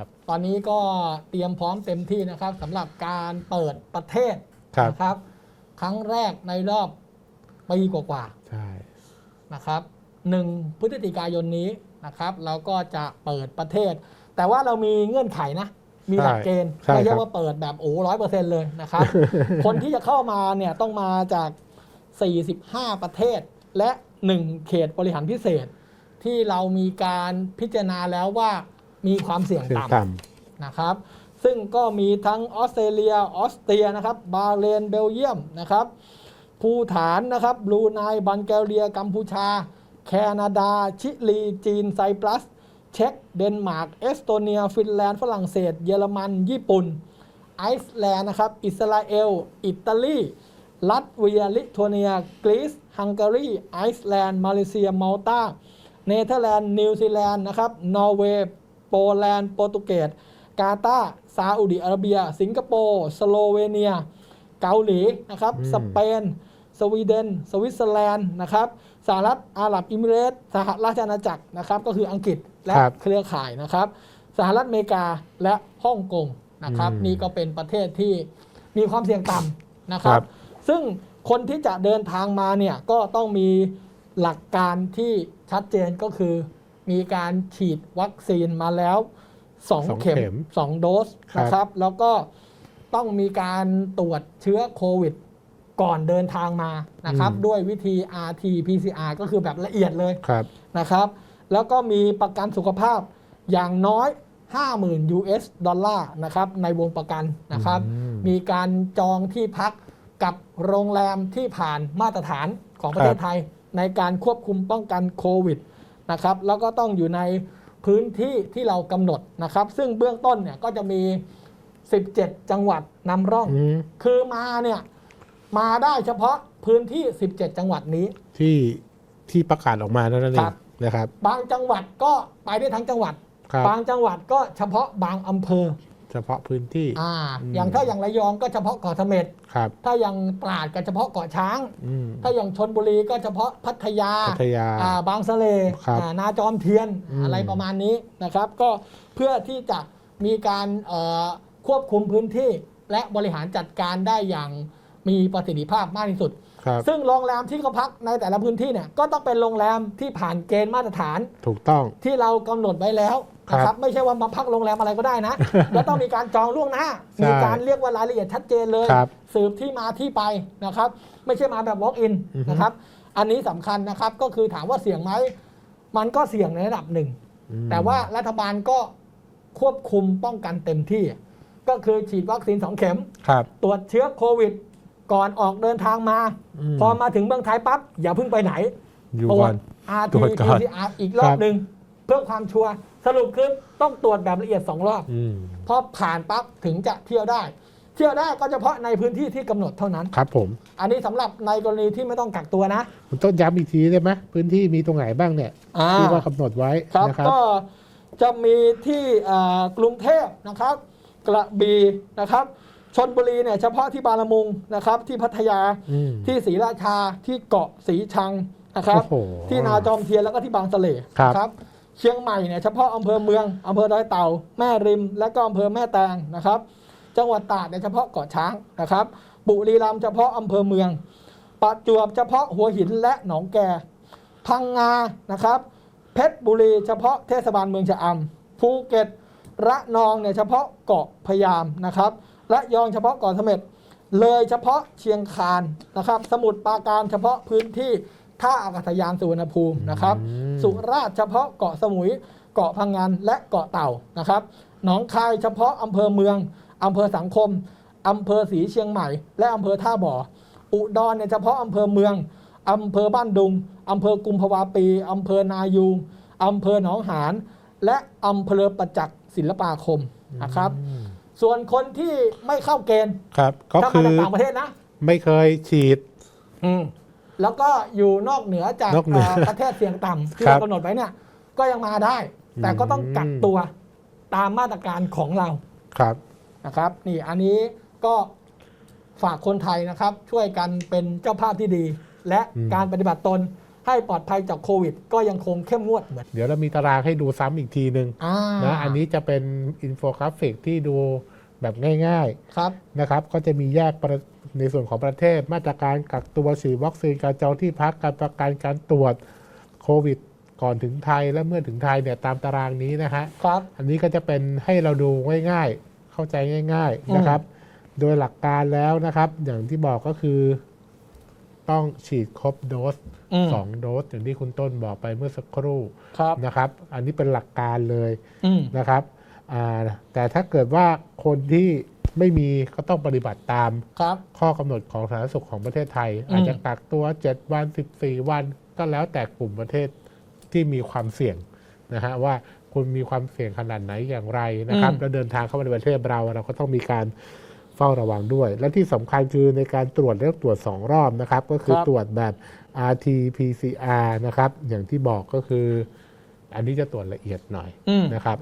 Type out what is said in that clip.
ครับ ตอนนี้ก็เตรียมพร้อมเต็มที่นะครับสำหรับการเปิดประเทศครับ นะครับ ครั้งแรกในรอบปีกว่าใช่ ๆนะครับหนึ่งพฤศจิกายนนี้นะครับ เราก็จะเปิดประเทศ แต่ว่าเรามีเงื่อนไขนะ มีหลักเกณฑ์ใช่ไม่คใช่รับ ว่าเปิดแบบโอ้ร้อยเปอร์เซ็นต์เลยนะครับ คนที่จะเข้ามาเนี่ยต้องมาจาก 45 ประเทศ และ 1 เขตบริหารพิเศษ ที่เรามีการพิจารณาแล้วว่า มีความเสี่ยงเสียงต่ำ ต่นะครับ ซึ่งก็มีทั้งออสเตรเลีย ออสเตรียนะครับ บาห์เรน เบลเยียมนะครับ ภูฐานนะครับ บรูไน บัลแกเรีย กัมพูชา แคนาดา ชิลี จีน ไซปรัส เช็ก เดนมาร์ก เอสโตเนีย ฟินแลนด์ ฝรั่งเศส เยอรมัน ญี่ปุ่น ไอซ์แลนด์นะครับ อิสราเอล อิตาลี ลัตเวีย ลิทัวเนีย กรีซ ฮังการี ไอซ์แลนด์ มาเลเซียมัลตา เนเธอร์แลนด์ นิวซีแลนด์ นะครับ นอร์เวย์ โปแลนด์ โปรตุเกส กาตาร์ซาอุดิอาระเบีย สิงคโปร์ สโลเวเนีย เกาหลีนะครับ สเปน สวีเดน สวิตเซอร์แลนด์นะครับ สหรัฐอาหรับอิมิเรตส์สหราชอาณาจักรนะครับ ก็คืออังกฤษและครับเครือข่ายนะครับ สหรัฐอเมริกาและฮ่องกงนะครับ อืมนี่ก็เป็นประเทศที่มีความเสี่ยงต่ำนะครัครับ บ ซึ่งคนที่จะเดินทางมาเนี่ยก็ต้องมีหลักการที่ชัดเจนก็คือ มีการฉีดวัคซีนมาแล้วสอง2เข็มเข็ม 2 โดสครับนะครับ แล้วก็ต้องมีการตรวจเชื้อโควิด ก่อนเดินทางมานะครับ ด้วยวิธี RT PCR ก็คือแบบละเอียดเลยำครับนะครับ แล้วก็มีประกันสุขภาพอย่างน้อย 50,000 US ดอลลาร์นะครับ ในวงประกันนะครับอืมมีการจองที่พักกับโรงแรมที่ผ่านมาตรฐานของประเทศไทย ในการควบคุมป้องกันโควิด นะครับ แล้วก็ต้องอยู่ในพื้นที่ที่เรากำหนดนะครับ ซึ่งเบื้องต้นเนี่ยก็จะมี 17 จังหวัดนำร่องอืมคือมาเนี่ยมาได้เฉพาะพื้นที่ 17 จังหวัดนี้ ที่ที่ประกาศออกมาเท่านั้นเอครังบนะครับ บางจังหวัดก็ไปได้ทั้งจังหวัดครับบางจังหวัดก็เฉพาะบางอำเภอ เฉพาะพื้นที่อ่าอืมอย่างถ้าอย่างระยองก็เฉพาะเกาะเสม็ดครับ ถ้าอย่างตราดก็เฉพาะเกาะช้างอืมถ้าอย่างชนบุรีก็เฉพาะพัทยาพัทยาอ่าบางสะเลครับอ่านาจอมเทียนอืมอะไรประมาณนี้นะครับ ก็เพื่อที่จะมีการเอ่อควบคุมพื้นที่ และบริหารจัดการได้อย่างมีประสิทธิภาพมากที่สุด ครับซึ่งโรงแรมที่เขาพักในแต่ละพื้นที่เนี่ยก็ต้องเป็นโรงแรมที่ผ่านเกณฑ์มาตรฐานถูกต้อง ที่เรากำหนดไว้แล้วนะคครัรับบไม่ใช่ว่ามาพักโรงแรมอะไรก็ได้นะ แล้วต้องมีการจองล่วงหน้า ใช่มีการเรียกว่ารายละเอียดชัดเจนเลย ครับสืบที่มาที่ไปนะครับ ไม่ใช่มาแบบ walk in อือฮึ นะครับ อันนี้สำคัญนะครับก็คือถามว่าเสี่ยงไหมมันก็เสี่ยงในระดับหนึ่ง อืม แต่ว่ารัฐบาลก็ควบคุมป้องกันเต็มที่ ก็คือฉีดวัคซีนสองเข็ม ครับ ตรวจเชื้อโควิด ก่อนออกเดินทางมามพอมาถึงเมืองไทยปั๊บอย่าเพิ่งไปไหนอยู่ตรวก่อจน RT ตรวจก่อน PCR อีกรอบหนึ่งเพื่อความชัวร์สรุปคือต้องตรวจแบบละเอียด2รอบอืมพอผ่านปั๊บถึงจะเที่ยวได้ เที่ยวได้ก็เฉพาะในพื้นที่ที่กำหนดเท่านั้นครับ ผม อันนี้สำหรับในกรณีที่ไม่ต้องกักตัวนะคุณต้องย้ำอีกทีได้ไหมพื้นที่มีตรงไหนบ้างเนี่ยอ่าที่ว่ากำหนดไว้ครับนะครับก็จะมีที่อ่ากรุงเทพนะครับ กระบี่นะครับ ชนบุรีเนี่ยเฉพาะที่บางละมุงนะครับ ที่พัทยาอืมที่ศรีราชาที่เกาะสีชังนะครับโอ้โหที่นาจอมเทียนแล้วก็ที่บางสะเลครับนะครับ เชียงใหม่เนี่ยเฉพาะอำเภอเมืองอำเภอดอยเต่า แม่ริม และก็อำเภอแม่แตงนะครับ จังหวัดตราดเนี่ยเฉพาะเกาะช้างนะครับ บุรีรัมย์เฉพาะอำเภอเมืองประจวบเฉพาะหัวหินและหนองแกพังงานะครับ เพชรบุรีเฉพาะเทศบาลเมืองชะอำภูเก็ตระนองเนี่ยเฉพาะเกาะพะยามนะครับ ระยองเฉพาะเกาะเสม็ดเลยเฉพาะเชียงคานนะครับ สมุทรปราการเฉพาะพื้นที่ท่าอากาศยานสุวรรณภูมินะครับอืมสุราษฎร์เฉพาะเกาะสมุย เกาะพังงานและเกาะเต่านะครับหนองคายเฉพาะอำเภอเมืองอำเภอสังคมอำเภอศรีเชียงใหม่ และอำเภอท่าบ่อ อุดรเนี่ยเฉพาะอำเภอเมืองอำเภอบ้านดุงอำเภอกุมภาวาปีอำเภอนายูงอำเภอหนองหาน และอำเภอประจักษ์ศิลปาคมนะครับอืม ส่วนคนที่ไม่เข้าเกณฑ์ครับ ก็ถ้าคืมาอจากต่างประเทศนะ ไม่เคยฉีดแล้วก็อยู่นอกเหนือจากนอกเหนือเอ่อประเทศเสี่ยงต่ำที่ครัเราบกำหนดไว้เนี่ย ก็ยังมาได้ แต่ก็ต้องกักตัวตามมาตรการของเราครับ นะครับ นี่อันนี้ก็ฝากคนไทยนะครับ ช่วยกันเป็นเจ้าภาพที่ดี และอืม การปฏิบัติตน ให้ปลอดภัยจากโควิด ก็ยังคงเข้มงวดเหมือน เดี๋ยวเรามีตารางให้ดูซ้ำอีกทีหนึ่งอ่านะอันนี้จะเป็นอินโฟกราฟิกที่ดูแบบง่ายครับ ๆนะครับ ก็จะมีแยกประในส่วนของประเทศมาตรการกักตัวฉีดวัคซีนการจองที่พักการประกันการตรวจโควิด ก่อนถึงไทยและเมื่อถึงไทยเนี่ยตามตารางนี้นะฮะ ครับ อันนี้ก็จะเป็นให้เราดูง่ายๆ เข้าใจง่ายอืมๆนะครับ โดยหลักการแล้วนะครับ อย่างที่บอกก็คือ ต้องฉีดครบโดสอืมสองโดสอย่างที่คุณต้นบอกไปเมื่อสักครู่ครับนะครับ อันนี้เป็นหลักการเลยอืมนะครับอ่าแต่ถ้าเกิดว่าคนที่ไม่มีก็ต้องปฏิบัติตาม ครับ ข้อกำหนดของสาธารณสุขของประเทศไทย อืม อาจจะกักตัว 7 วัน 14 วัน ก็แล้วแต่กลุ่มประเทศที่มีความเสี่ยงนะฮะว่าคุณมีความเสี่ยงขนาดไหนอย่างไรนะครับ แล้วเดินทางเข้ามาในประเทศเราเราก็ต้องมีการเฝ้าระวังด้วย และที่สำคัญคือในการตรวจเลือกตรวจ 2 รอบนะครับ ก็คือครับ ตรวจแบบ rt pcr นะครับ อย่างที่บอกก็คือ อันนี้จะตรวจละเอียดหน่อยอืม นะครับ